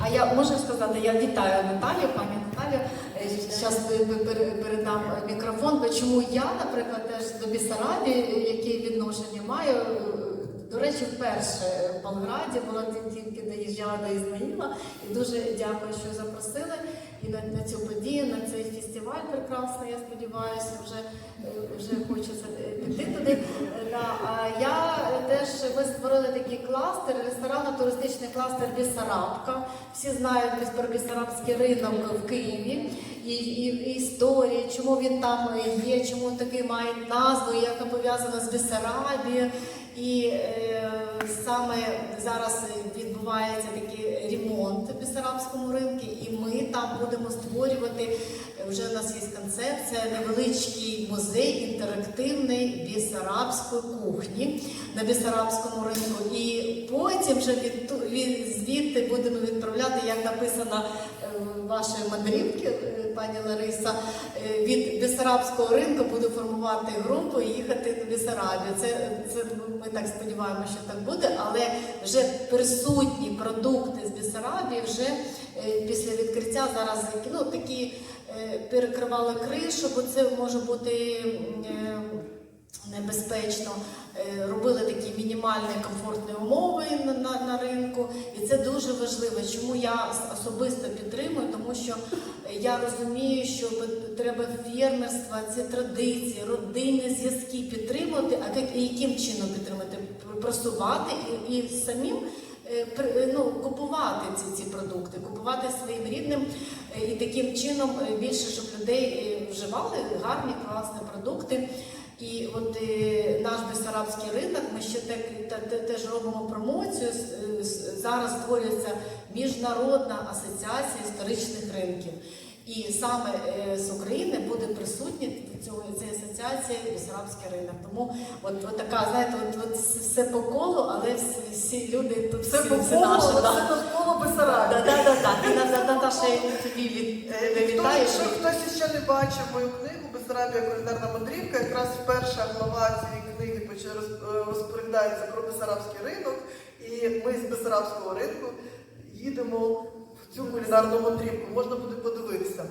А я можу сказати, я вітаю Наталію, пані Наталію. Зараз передам мікрофон. Бо Чому я, наприклад, теж до Бісарабії, яке відношення маю. До речі, вперше в Болграді була ті- тільки доїжджала до Ізмаїла. І дуже дякую, що запросили і на, на цю подію, на цей фестиваль прекрасний. Я сподіваюся, вже, е, вже хочеться е, піти туди. Я теж ми створили такий кластер, ресторанно-туристичний кластер Бісарабка. Всі знають про Бісарабський ринок в Києві і, і, історії, чому він там є, чому такий має назву, як він пов'язано з Бісарабією. І е, саме зараз відбувається такий ремонт в Бісарабському ринку, і ми там будемо створювати. Вже у нас є концепція, невеличкий музей інтерактивний бісарабської кухні на бісарабському ринку. І потім вже від, від звідти будемо відправляти, як написано е, в вашої мандрівки, е, пані Лариса, е, від бісарабського ринку буду формувати групу і їхати на Бісарабію. Це, це ми так сподіваємося, що так буде, але вже присутні продукти з Бісарабії вже після відкриття зараз ну, такі е, перекривали кришу, бо це може бути. е, Небезпечно Е, робили такі мінімальні комфортні умови на, на, на ринку, і це дуже важливо. Чому я особисто підтримую? Тому що я розумію, що треба фермерство, ці традиції, родинні зв'язки підтримувати. А як, і яким чином підтримати? Пр- Просувати і, і самим ну, купувати ці, ці продукти, купувати своїм рідним е, і таким чином е, більше, щоб людей е, вживали гарні, класні продукти. І от е, наш Бессарабський ринок, ми ще так, та- та- теж робимо промоцію. Е, Зараз створюється міжнародна асоціація історичних ринків. І саме е, з України буде цій асоціації Бессарабський ринок. Тому от, от така, знаєте, от, от все по колу, але всі, всі люди тут Все всі, по колу, наші. але да. все навколо Бесарабії. Да, да, да, да. І на- Наташа, я тобі від Е, вітаю. якщо хтось ще не бачив мою книгу Бесарабія кулінарна мандрівка, якраз перша глава цієї книги е, розповідається про Бесарабський ринок. І ми з Бесарабського ринку їдемо в цю кулінарну мандрівку. Можна буде подивитися.